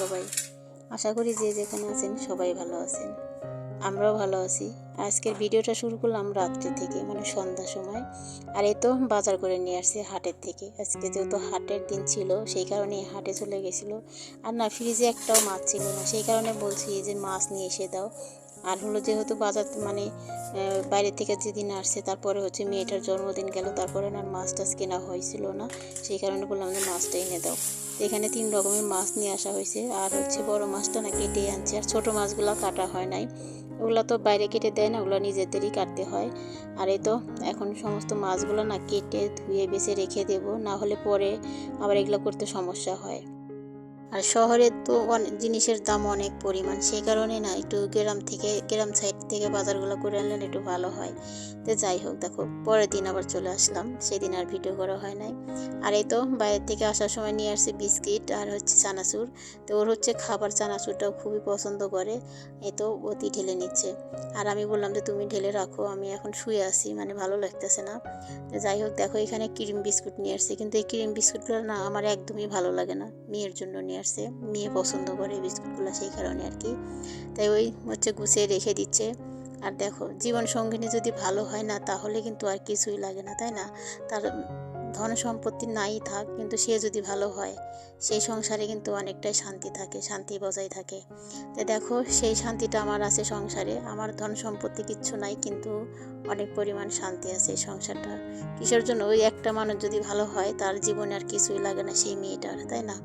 সবাই। আশা করি যে যেখানে আছেন সবাই ভালো আছেন। আমরাও ভালো আছি। আজকের ভিডিওটা শুরু করলাম রাত্রি থেকে মানে সন্ধ্যা সময়। আর এই তো বাজার করে নিয়ে আসছে হাটের থেকে। আজকে যেহেতু হাটের দিন ছিল, সেই কারণে হাটে চলে গেছিল। আর না, ফ্রিজে একটাও মাছ ছিল না। সেই কারণে বলছি যে মাছ নিয়ে এসে দাও। আর হলো যেহেতু বাজার মানে বাইরে থেকে যেদিন আসছে তারপরে হচ্ছে মেয়েটার জন্মদিন গেল, তারপরে না মাছ টাছ কেনা হয়েছিল না, সেই কারণে বললাম যে মাছটা এনে দাও। এখানে তিন রকমের মাছ নিয়ে আসা হয়েছে, আর হচ্ছে বড় মাছটা না কেটে আনছে, আর ছোটো মাছগুলো কাটা হয় নাই। ওগুলো তো বাইরে কেটে দেয় না, ওগুলো নিজেদেরই কাটতে হয়। আর এই তো এখন সমস্ত মাছগুলো না কেটে ধুয়ে, বেছে রেখে দেব, না হলে পরে আবার এগুলো করতে সমস্যা হয়। আর শহরে তো অনেক জিনিসের দাম অনেক পরিমাণ। সেই কারণে না একটু গ্রাম থেকে, গ্রাম সাইড থেকে বাজারগুলো করে আনলেন একটু ভালো হয়। তো যাই হোক, দেখো, পরের দিন আবার চলে আসলাম। সেদিন আর ভিডিও করা হয় নাই। আর এই তো বাইরের থেকে আসার সময় নিয়ে আসছে বিস্কিট আর হচ্ছে চানাচুর। তো ওর হচ্ছে খাবার চানাচুরটাও খুবই পছন্দ করে। এই তো অতি ঢেলে নিচ্ছে। আর আমি বললাম যে, তুমি ঢেলে রাখো, আমি এখন শুয়ে আছি মানে ভালো লাগতেছে না। তো যাই হোক, দেখো এখানে ক্রিম বিস্কুট নিয়ে আসছে। কিন্তু এই ক্রিম বিস্কুটগুলো না আমার একদমই ভালো লাগে না, মেয়ের জন্য নিয়ে আসছে মেয়ে পছন্দ করে বিস্কুটগুলো সেই কারণে আর কি। তাই ওই হচ্ছে গুছিয়ে রেখে দিচ্ছে। আর দেখো, জীবন সঙ্গিনী যদি ভালো হয় না, তাহলে কিন্তু আর কিছুই লাগে না, তাই না? তার ধন সম্পত্তি নাই থাক, কিন্তু সে যদি ভালো হয়, সেই সংসারে কিন্তু অনেকটাই শান্তি থাকে, শান্তি বজায় থাকে। তাই দেখো, সেই শান্তিটা আমার আছে সংসারে। আমার ধন সম্পত্তি কিচ্ছু নাই, কিন্তু অনেক পরিমাণ শান্তি আছে এই সংসারটা কিসের জন্য? ওই একটা মানুষ যদি ভালো হয়, তার জীবনে আর কিছুই লাগে না সেই মেয়েটার, তাই না?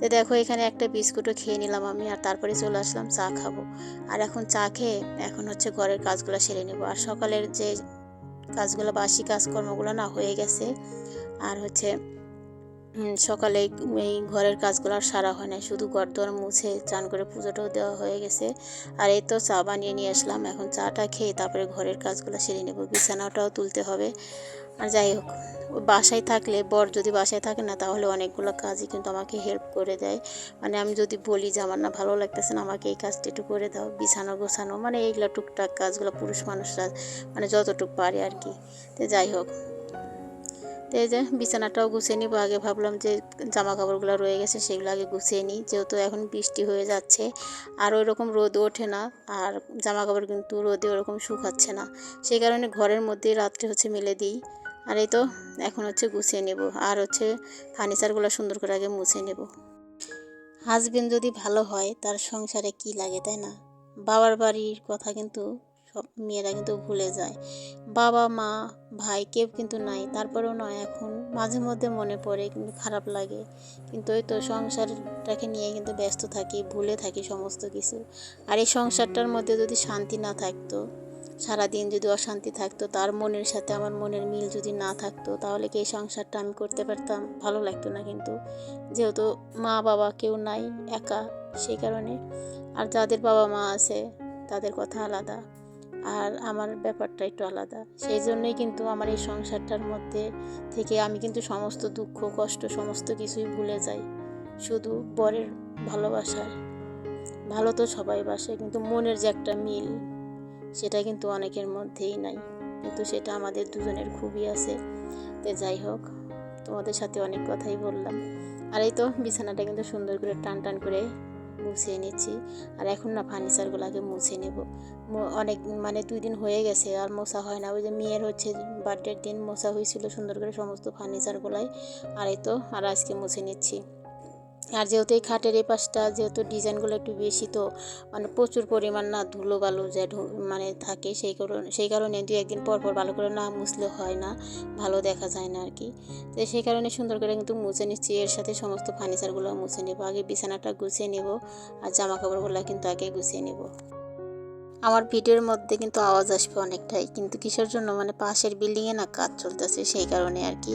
তো দেখো এখানে একটা বিস্কুটও খেয়ে নিলাম আমি, আর তারপরে চলে আসলাম চা খাব। আর এখন চা খেয়ে এখন হচ্ছে ঘরের কাজগুলো সেরে নেব। আর সকালের যে কাজগুলো বাসি কাজকর্মগুলো না হয়ে গেছে, আর হচ্ছে সকালে এই ঘরের কাজগুলো আর সারা হয় না শুধু ঘর দর মুছে চান করে পুজোটাও দেওয়া হয়ে গেছে। আর এই তো চা বানিয়ে নিয়ে আসলাম। এখন চাটা খেয়ে তারপরে ঘরের কাজগুলো সেরে নেব। বিছানাটাও তুলতে হবে। আর যাই হোক, বাসায় থাকলে, বর যদি বাসায় থাকে না, তাহলে অনেকগুলো কাজই কিন্তু আমাকে হেল্প করে দেয়। মানে আমি যদি বলি যে, আমার না ভালো লাগতেছে না, আমাকে এই কাজটা একটু করে দাও। বিছানো গোছানো মানে এইগুলো টুকটাক কাজগুলো পুরুষ মানুষরা মানে যতটুকু পারে আর কি। তো যাই হোক তো এই যে বিছানাটাও গুছিয়ে নিবো। আগে ভাবলাম যে জামা কাপড়গুলো রয়ে গেছে, সেগুলো আগে গুছিয়ে নিই। যেহেতু এখন বৃষ্টি হয়ে যাচ্ছে, আর ওই রকম রোদ ওঠে না, আর জামা কাপড় কিন্তু রোদে ওরকম শুকাচ্ছে না। সেই কারণে ঘরের মধ্যেই রাত্রে হচ্ছে মেলে দিই। আর এই তো, এখন হচ্ছে গুছিয়ে নেব। আর হচ্ছে ফার্নিচারগুলো সুন্দর করে আগে মুছে নেব। হাজবেন্ড যদি ভালো হয়, তার সংসারে কি লাগে, তাই না? বাবার বাড়ির কথা কিন্তু সব মেয়েরা কিন্তু ভুলে যায়। বাবা, মা, ভাই কেউ কিন্তু নাই। তারপরেও নয়, এখন মাঝে মধ্যে মনে পড়ে, কিন্তু খারাপ লাগে। কিন্তু ওই তো সংসারটাকে নিয়ে কিন্তু ব্যস্ত থাকি, ভুলে থাকি সমস্ত কিছু। আর এই সংসারটার মধ্যে যদি শান্তি না থাকতো, সারাদিন যদি অশান্তি থাকতো, তার মনের সাথে আমার মনের মিল যদি না থাকতো, তাহলে কি এই সংসারটা আমি করতে পারতাম? ভালো লাগতো না কিন্তু। যেহেতু মা, বাবা কেউ নাই, একা, সেই কারণে। আর যাদের বাবা মা আছে, তাদের কথা আলাদা। আর আমার ব্যাপারটা একটু আলাদা। সেই জন্যই কিন্তু আমার এই সংসারটার মধ্যে থেকে আমি কিন্তু সমস্ত দুঃখ, কষ্ট, সমস্ত কিছুই ভুলে যাই। শুধু বরের ভালোবাসার। ভালো তো সবাই বাসে, কিন্তু মনের যে একটা মিল, সেটা কিন্তু অনেকের মধ্যেই নাই। কিন্তু সেটা আমাদের দুজনের খুবই আছে। তো যাই হোক, তোমাদের সাথে অনেক কথাই বললাম। আর এই তো বিছানাটা কিন্তু সুন্দর করে টান টান করে মুছিয়ে নিচ্ছি আর এখন না ফার্নিচারগুলোকে মুছে নেব। অনেক মানে দুই দিন হয়ে গেছে, আর মশা হয় না। ওই যে মেয়ের হচ্ছে বার্থডের দিন মশা হয়েছিল সুন্দর করে সমস্ত ফার্নিচারগুলাই আর এই তো, আর আজকে মুছে নিচ্ছি। আর যেহেতু এই খাটের এই পাশটা, যেহেতু ডিজাইনগুলো একটু বেশি, তো মানে প্রচুর পরিমাণ না ধুলো বালু যে মানে থাকে সেই কারণে সেই কারণে দু একদিন পর পর ভালো করে না মুছলে হয় না, ভালো দেখা যায় না আর কি তো সেই কারণে সুন্দর করে কিন্তু মুছে নিচ্ছি। এর সাথে সমস্ত ফার্নিচারগুলো মুছে নেব। আগে বিছানাটা গুছিয়ে নেব আর জামা কাপড়গুলো কিন্তু আগে গুছিয়ে নেব। আমার ভিডিওর মধ্যে কিন্তু আওয়াজ আসবে অনেকটাই, কিন্তু কিসের জন্য? মানে পাশের বিল্ডিংয়ে না কাজ চলতেছে সেই কারণে আর কি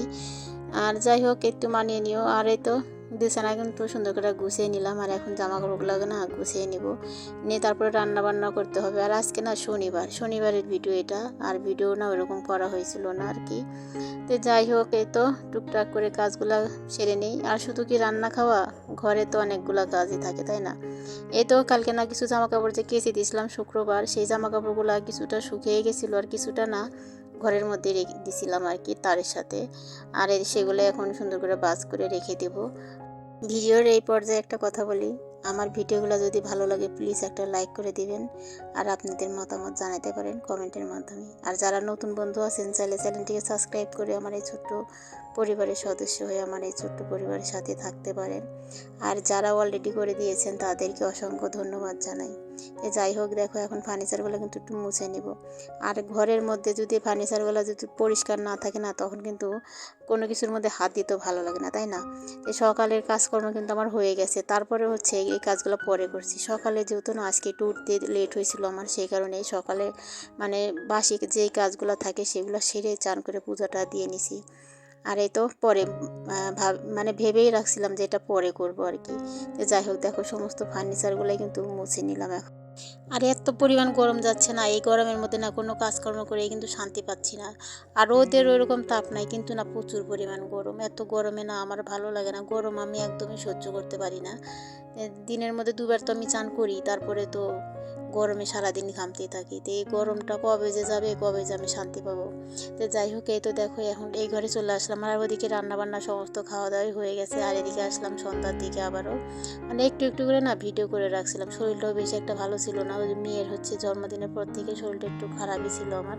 আর যাই হোক, একটু মানিয়ে নিও। আর এই তো বিছানা কিন্তু সুন্দর করে গুছিয়ে নিলাম আর এখন জামা কাপড়গুলো না গুছিয়ে নিব। নিয়ে তারপরে রান্না বান্না করতে হবে। আর আজকে না শনিবার, শনিবারের ভিডিও এটা। আর ভিডিও না ওরকম করা হয়েছিল না আর কি। তো যাই হোক, এই তো টুকটাক করে কাজগুলো সেরে নেই। আর শুধু কি রান্না খাওয়া? ঘরে তো অনেকগুলো কাজই থাকে, তাই না? এই তো কালকে না কিছু জামা কাপড় যে কেচে দিয়েছিলাম শুক্রবার, সেই জামা কাপড়গুলো কিছুটা শুকিয়ে গেছিল আর কিছুটা না ঘরের মধ্যে রেখে দিছিলাম আর কি তারের সাথে। আর সেগুলো এখন সুন্দর করে বাস করে রেখে দেব। ভিডিওর এই পর্যায়ে একটা কথা বলি, আমার ভিডিওগুলো যদি ভালো লাগে প্লিজ একটা লাইক করে দিবেন। আর আপনাদের মতামত জানাতে পারেন কমেন্টের মাধ্যমে। আর যারা নতুন বন্ধু আছেন, চাইলে চ্যানেলটিকে সাবস্ক্রাইব করে আমার এই ছোট্ট পরিবারের সদস্য হয়ে আমার এই ছোট্ট পরিবারের সাথে থাকতে পারেন। আর যারা অলরেডি করে দিয়েছেন, তাদেরকে অসংখ্য ধন্যবাদ জানাই। যাই হোক, দেখো এখন ফার্নিচারগুলো কিন্তু একটু মুছে নিব। আর ঘরের মধ্যে যদি ফার্নিচারগুলো যদি পরিষ্কার না থাকে না, তখন কিন্তু কোনো কিছুর মধ্যে হাত দিতেও ভালো লাগে না, তাই না? এই সকালের কাজকর্ম কিন্তু আমার হয়ে গেছে। তারপরে হচ্ছে এই কাজগুলো পরে করছি। সকালে যেহেতু না, আজকে একটু উঠতে লেট হয়েছিল আমার, সেই কারণে সকালে মানে বাসি যেই কাজগুলো থাকে, সেগুলো সেরে চান করে পূজাটা দিয়ে নিছি। আর এই তো পরে ভাব মানে ভেবেই রাখছিলাম যে এটা পরে করব আর কি। তো যাই হোক দেখো সমস্ত ফার্নিচারগুলোই কিন্তু মুছে নিলাম এখন। আর এত পরিমাণ গরম যাচ্ছে না এই গরমের মধ্যে না কোনো কাজকর্ম করে কিন্তু শান্তি পাচ্ছি না। আর রোদের ওইরকম তাপ নাই কিন্তু না প্রচুর পরিমাণ গরম। এত গরমে না আমার ভালো লাগে না গরম আমি একদমই সহ্য করতে পারি না। দিনের মধ্যে দুবার তো আমি চান করি তারপরে তো গরমে সারাদিন ঘামতে থাকি। তো এই গরমটা কবে যে যাবে, কবে যে আমি শান্তি পাবো। তো যাই হোক, এই তো দেখো, এখন এই ঘরে চলে আসলাম। আর ওদিকে রান্নাবান্না সমস্ত খাওয়া দাওয়াই হয়ে গেছে। আর এদিকে আসলাম সন্ধ্যার দিকে আবারও। মানে একটু একটু করে না ভিডিও করে রাখছিলাম। শরীরটাও বেশি একটা ভালো ছিল না। ওই মেয়ের হচ্ছে জন্মদিনের পর থেকে শরীরটা একটু খারাপই ছিল আমার।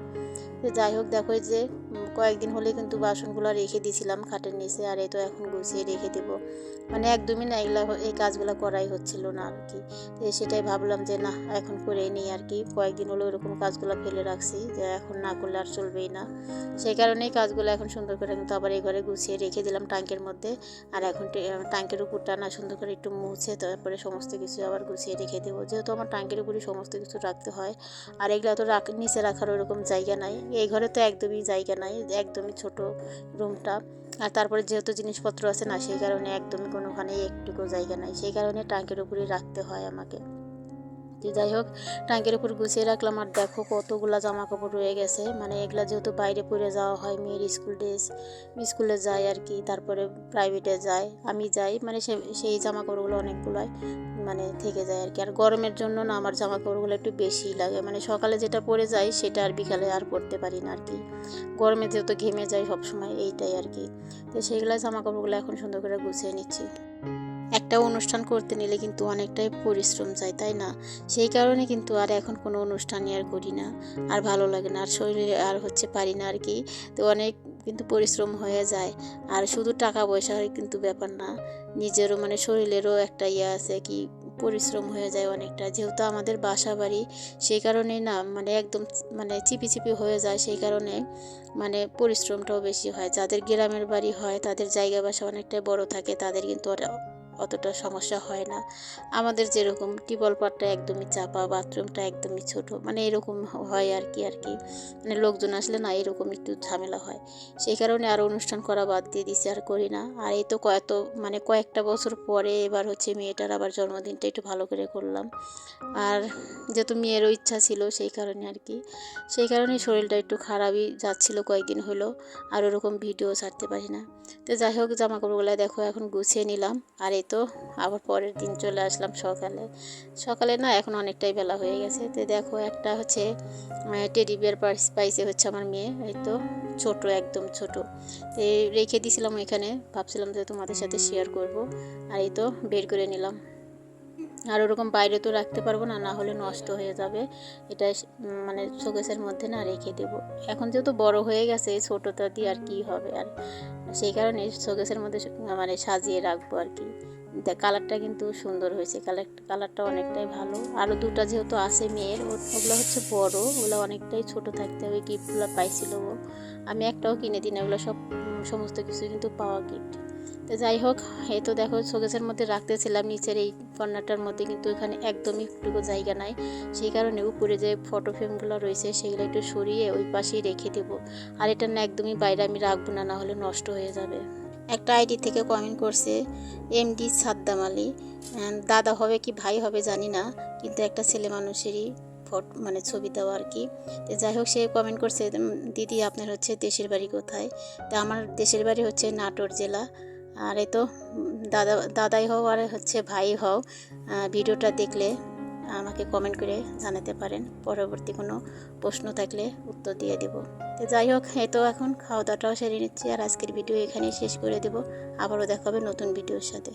তো যাই হোক, দেখো যে কয়েকদিন হলে কিন্তু বাসনগুলো রেখে দিয়েছিলাম খাটের নিচে, আর এই তো এখন গুছিয়ে রেখে দেবো। মানে একদমই না, এগুলা এই কাজগুলো করাই হচ্ছিল না আর কি। সেটাই ভাবলাম যে, না, এখন করে নিই আর কি। কয়েকদিন হলো ওরকম কাজগুলো ফেলে রাখছি, যে এখন না করলে আর চলবেই না। সেই কারণেই কাজগুলো এখন সুন্দর করে কিন্তু আবার এই ঘরে গুছিয়ে রেখে দিলাম ট্যাঙ্কের মধ্যে। আর এখন ট্যাঙ্কের উপরটা না সুন্দর করে একটু মুছে তারপরে সমস্ত কিছু আবার গুছিয়ে রেখে দেবো। যেহেতু আমার ট্যাঙ্কের উপরই সমস্ত কিছু রাখতে হয়, আর এগুলো তো নিচে রাখার ওরকম জায়গা নাই। এই ঘরে তো একদমই জায়গা নাই। একদমই ছোট রুমটা আর তারপরে যেহেতু জিনিসপত্র আছে না, সেই কারণে একদমই কোনোখানেই একটুকু জায়গা নাই। সেই কারণে ট্যাঙ্কের উপরেই রাখতে হয় আমাকে। তো যাই হোক, ট্যাঙ্কের উপর গুছিয়ে রাখলাম আর দেখো কতগুলা জামা কাপড় রয়ে গেছে। মানে এগুলা যেহেতু বাইরে পরে যাওয়া হয়, মেয়ের স্কুল ড্রেস স্কুলে যায় আর কি, তারপরে প্রাইভেটে যায় আমি যাই মানে সেই জামা কাপড়গুলো অনেকগুলাই মানে থেকে যায় আর কি। আর গরমের জন্য না আমার জামা কাপড়গুলো একটু বেশি লাগে। মানে সকালে যেটা পরে যাই, সেটা আর বিকালে আর পরতে পারি না আর কি। গরমে যেহেতু ঘেমে যাই সবসময়, এইটাই আর কি। তো সেইগুলো জামা কাপড়গুলো এখন সুন্দর করে গুছিয়ে নিচ্ছি। একটা অনুষ্ঠান করতে নিলে কিন্তু অনেকটাই পরিশ্রম চাই, তাই না? সেই কারণে কিন্তু আর এখন কোনো অনুষ্ঠানই আর করি না। আর ভালো লাগে না, আর শরীরে আর হচ্ছে পারি না আর কি। তো অনেক কিন্তু পরিশ্রম হয়ে যায়। আর শুধু টাকা পয়সার কিন্তু ব্যাপার না, নিজেরও মানে শরীরেরও একটা ইয়ে আছে কি, পরিশ্রম হয়ে যায় অনেকটা। যেহেতু আমাদের বাসা বাড়ি সেই কারণেই না মানে একদম মানে চিপি চিপি হয়ে যায়, সেই কারণে মানে পরিশ্রমটাও বেশি হয়। যাদের গ্রামের বাড়ি হয়, তাদের জায়গা বাসা অনেকটাই বড় থাকে, তাদের কিন্তু অতটা সমস্যা হয় না। আমাদের যেরকম টিবল পাটটা একদমই চাপা, বাথরুমটা একদমই ছোট মানে এরকম হয় আর কি আর কি মানে লোকজন আসলে না এরকম একটু ঝামেলা হয়। সেই কারণে আর অনুষ্ঠান করা বাদ দিয়ে দিছি, আর করি না। আর এই তো কয়েক মানে কয়েকটা বছর পরে এবার হচ্ছে মেয়েটার আবার জন্মদিনটা একটু ভালো করে করলাম। আর যেহেতু মেয়েরও ইচ্ছা ছিল সেই কারণে আর কি সেই কারণে শরীরটা একটু খারাপই যাচ্ছিল কয়েকদিন হলো, আর ওরকম ভিডিও ছাড়তে পারি না। তো যাই হোক জামা কাপড়গুলো দেখো, এখন গুছিয়ে নিলাম। আর এই তো আবার পরের দিন চলে আসলাম সকালে। সকালে না এখন অনেকটাই বেলা হয়ে গেছে। তো দেখো, একটা হচ্ছে টেডি বিয়ার পাইছে হচ্ছে আমার মেয়ে। এই তো ছোট, একদম ছোট। তো রেখে দিয়েছিলাম এখানে ভাবছিলাম যে তোমাদের সাথে শেয়ার করব। আর এই তো বের করে নিলাম। আর ওরকম বাইরে তো রাখতে পারব না না হলে নষ্ট হয়ে যাবে। এটা মানে শোকেসের মধ্যে না রেখে দেব। এখন যেহেতু বড় হয়ে গেছে ছোটোটা দিয়ে আর কি হবে? আর সেই কারণে শোকেসের মধ্যে মানে সাজিয়ে রাখব আর কি। কালারটা কিন্তু সুন্দর হয়েছে। কালার কালারটা অনেকটাই ভালো। আরও দুটো যেহেতু আছে মেয়ের ওগুলো হচ্ছে বড়। ওগুলো অনেকটাই ছোট থাকতে হবে। গিফটগুলো পাইছিল ও। আমি একটাও কিনে দিই না। ওগুলো সব সমস্ত কিছু কিন্তু পাওয়া গিফট তো যাই হোক এই তো দেখো শোকেসের মধ্যে রাখতেছিলাম, নিচের এই কর্নারটার মধ্যে কিন্তু এখানে একদমই একটুকু জায়গা নাই। সেই কারণে উপরে যে ফটো ফ্রেমগুলো রয়েছে সেগুলো একটু সরিয়ে ওই পাশেই রেখে দেবো। আর এটা না একদমই বাইরে আমি রাখব না না হলে নষ্ট হয়ে যাবে। একটা আইডি থেকে কমেন্ট করছে এমডি সাদ্দাম আলী। দাদা হবে কি ভাই হবে জানি না, কিন্তু একটা ছেলে মানুষেরই ফট মানে ছবি দেওয়া আর কি। তো যাই হোক, সে কমেন্ট করছে দিদি আপনার হচ্ছে দেশের বাড়ি কোথায়? তা আমার দেশের বাড়ি হচ্ছে নাটোর জেলা। আর এ তো দাদা, দাদাই হও আর হচ্ছে ভাই হও ভিডিওটা দেখলে আমাকে কমেন্ট করে জানাতে পারেন। পরবর্তী কোনো প্রশ্ন থাকলে উত্তর দিয়ে দেবো। তো যাই হোক এ তো এখন খাওয়া দাওয়াটাও সেরে নিচ্ছি আর আজকের ভিডিও এখানেই শেষ করে দেবো। আবারও দেখা হবে নতুন ভিডিওর সাথে।